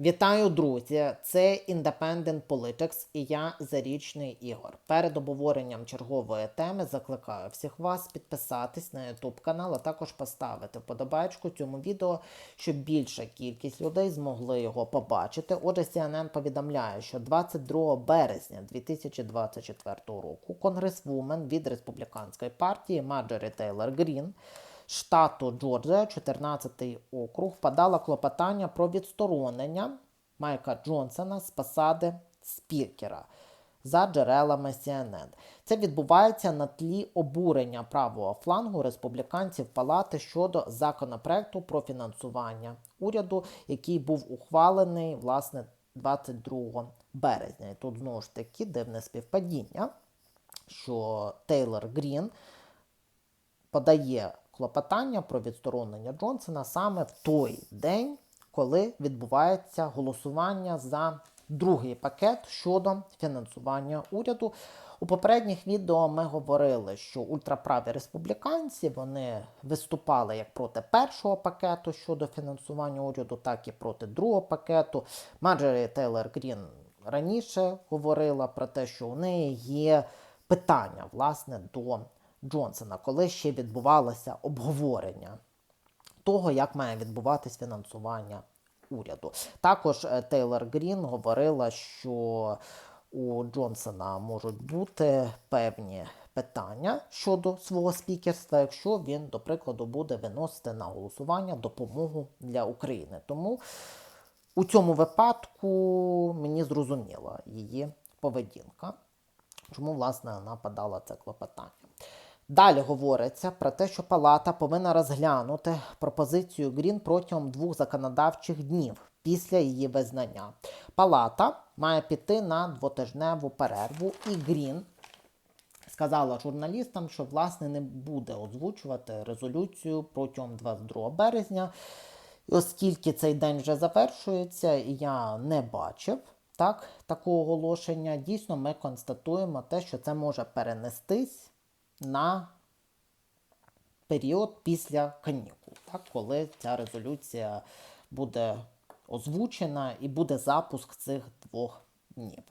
Вітаю, друзі! Це Independent Politics і я Зарічний Ігор. Перед обговоренням чергової теми закликаю всіх вас підписатись на YouTube канал, а також поставити вподобайку цьому відео, щоб більша кількість людей змогли його побачити. Отже, CNN повідомляє, що 22 березня 2024 року конгресвумен від республіканської партії Марджорі Тейлор Грін штату Джорджія, 14-й округ, подала клопотання про відсторонення Майка Джонсона з посади спікера за джерелами CNN. Це відбувається на тлі обурення правого флангу республіканців палати щодо законопроекту про фінансування уряду, який був ухвалений власне 22 березня. І тут знову ж таки дивне співпадіння, що Тейлор Грін подає клопотання про відсторонення Джонсона саме в той день, коли відбувається голосування за другий пакет щодо фінансування уряду. У попередніх відео ми говорили, що ультраправі республіканці вони виступали як проти першого пакету щодо фінансування уряду, так і проти другого пакету. Марджорі Тейлор Грін раніше говорила про те, що у неї є питання власне до Джонсона, коли ще відбувалося обговорення того, як має відбуватись фінансування уряду. Також е, Тейлор Грін говорила, що у Джонсона можуть бути певні питання щодо свого спікерства, якщо він, до прикладу, буде виносити на голосування допомогу для України. Тому у цьому випадку мені зрозуміла її поведінка, чому власне вона подала це клопотання. Далі говориться про те, що Палата повинна розглянути пропозицію Грін протягом двох законодавчих днів після її визнання. Палата має піти на двотижневу перерву, і Грін сказала журналістам, що власне не буде озвучувати резолюцію протягом 22 березня. Оскільки цей день вже завершується, і я не бачив так, такого оголошення, дійсно ми констатуємо те, що це може перенестись на період після канікул, так, коли ця резолюція буде озвучена і буде запуск цих двох днів.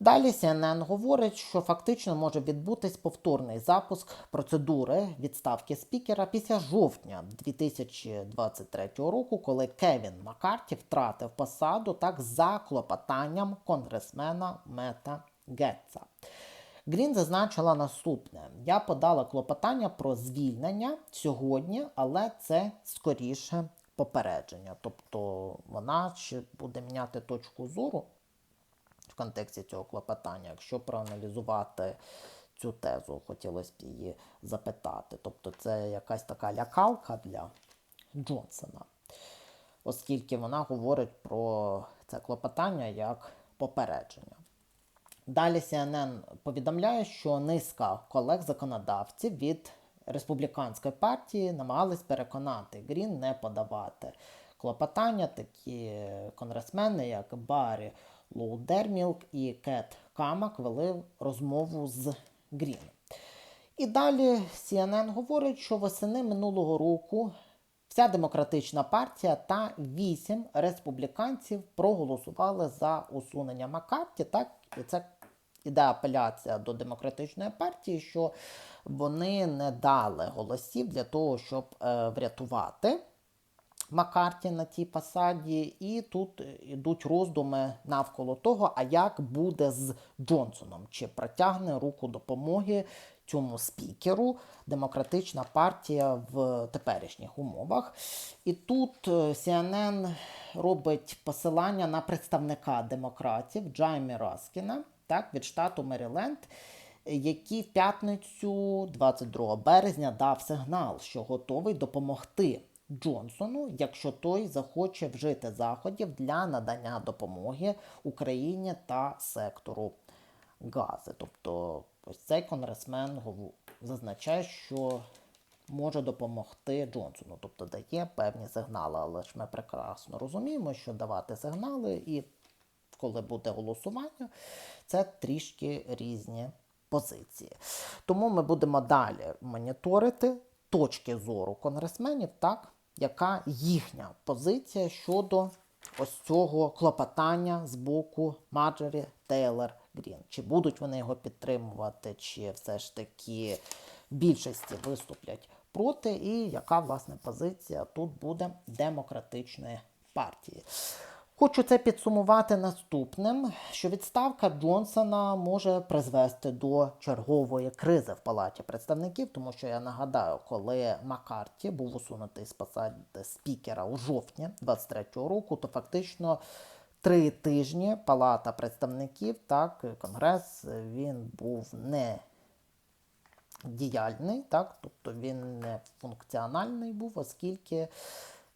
Далі CNN говорить, що фактично може відбутись повторний запуск процедури відставки спікера після жовтня 2023 року, коли Кевін Маккарті втратив посаду так за клопотанням конгресмена Мета Гетца. Грін зазначила наступне: я подала клопотання про звільнення сьогодні, але це скоріше попередження. Тобто вона ще буде міняти точку зору в контексті цього клопотання, якщо проаналізувати цю тезу, хотілося б її запитати. Тобто, це якась така лякалка для Джонсона, оскільки вона говорить про це клопотання як попередження. Далі CNN повідомляє, що низка колег-законодавців від республіканської партії намагались переконати Грін не подавати клопотання. Такі конгресмени, як Баррі Лоудермілк і Кет Камак, вели розмову з Грін. І далі CNN говорить, що восени минулого року вся демократична партія та вісім республіканців проголосували за усунення Маккарті. Так, і це іде апеляція до демократичної партії, що вони не дали голосів для того, щоб е, врятувати Маккарті на тій посаді, і тут йдуть роздуми навколо того, а як буде з Джонсоном, чи протягне руку допомоги цьому спікеру демократична партія в теперішніх умовах. І тут е, CNN робить посилання на представника демократів Джаймі Раскіна так, від штату Меріленд, який в п'ятницю, 22 березня, дав сигнал, що готовий допомогти Джонсону, якщо той захоче вжити заходів для надання допомоги Україні та сектору гази. Тобто, ось цей конгресмен зазначає, що може допомогти Джонсону, тобто дає певні сигнали, але ж ми прекрасно розуміємо, що давати сигнали і коли буде голосування, це трішки різні позиції. Тому ми будемо далі моніторити точки зору конгресменів, так, яка їхня позиція щодо ось цього клопотання з боку Марджорі Тейлор Грін. Чи будуть вони його підтримувати, чи все ж таки більшості виступлять проти, і яка власне позиція тут буде демократичної партії. Хочу це підсумувати наступним, що відставка Джонсона може призвести до чергової кризи в палаті представників, тому що я нагадаю, коли Маккарті був усунутий з посади спікера у жовтні 23-го року, то фактично три тижні Палата представників, так, Конгрес, він був не діяльний, так, тобто він не функціональний був, оскільки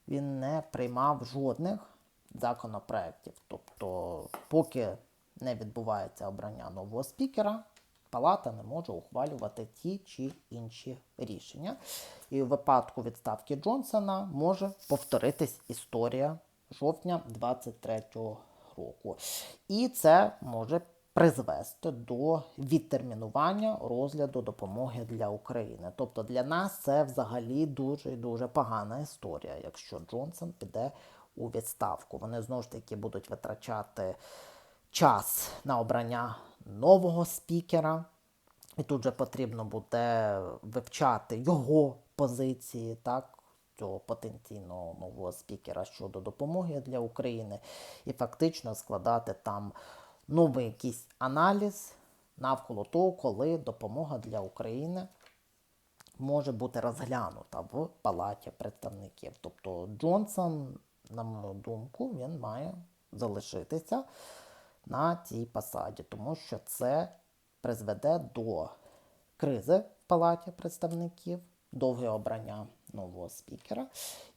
він не приймав жодних законопроєктів. Тобто, поки не відбувається обрання нового спікера, палата не може ухвалювати ті чи інші рішення. І у випадку відставки Джонсона може повторитись історія жовтня 23-го року. І це може призвести до відтермінування розгляду допомоги для України. Тобто для нас це взагалі дуже і дуже погана історія, якщо Джонсон піде у відставку. Вони знову ж таки будуть витрачати час на обрання нового спікера. І тут же потрібно буде вивчати його позиції, так, цього потенційного нового спікера щодо допомоги для України, і фактично складати там новий якийсь аналіз навколо того, коли допомога для України може бути розглянута в палаті представників. Тобто Джонсон, на мою думку, він має залишитися на цій посаді, тому що це призведе до кризи в палаті представників, довге обрання нового спікера.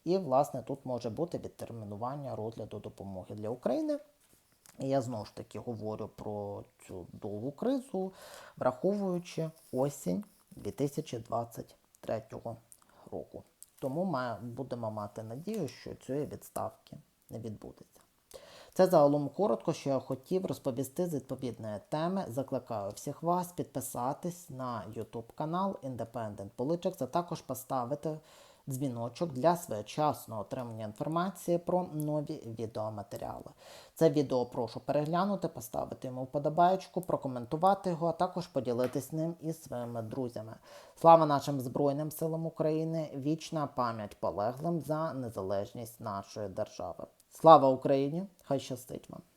І, власне, тут може бути відтермінування розгляду допомоги для України. І я знову ж таки говорю про цю довгу кризу, враховуючи осінь 2023 року. Тому ми будемо мати надію, що цієї відставки не відбудеться. Це загалом коротко, що я хотів розповісти з відповідної теми. Закликаю всіх вас підписатись на YouTube канал Independent Politics, а також поставити дзвіночок для своєчасного отримання інформації про нові відеоматеріали. Це відео прошу переглянути, поставити йому вподобаєчку, прокоментувати його, а також поділитись ним із своїми друзями. Слава нашим Збройним силам України! Вічна пам'ять полеглим за незалежність нашої держави. Слава Україні! Хай щастить вам!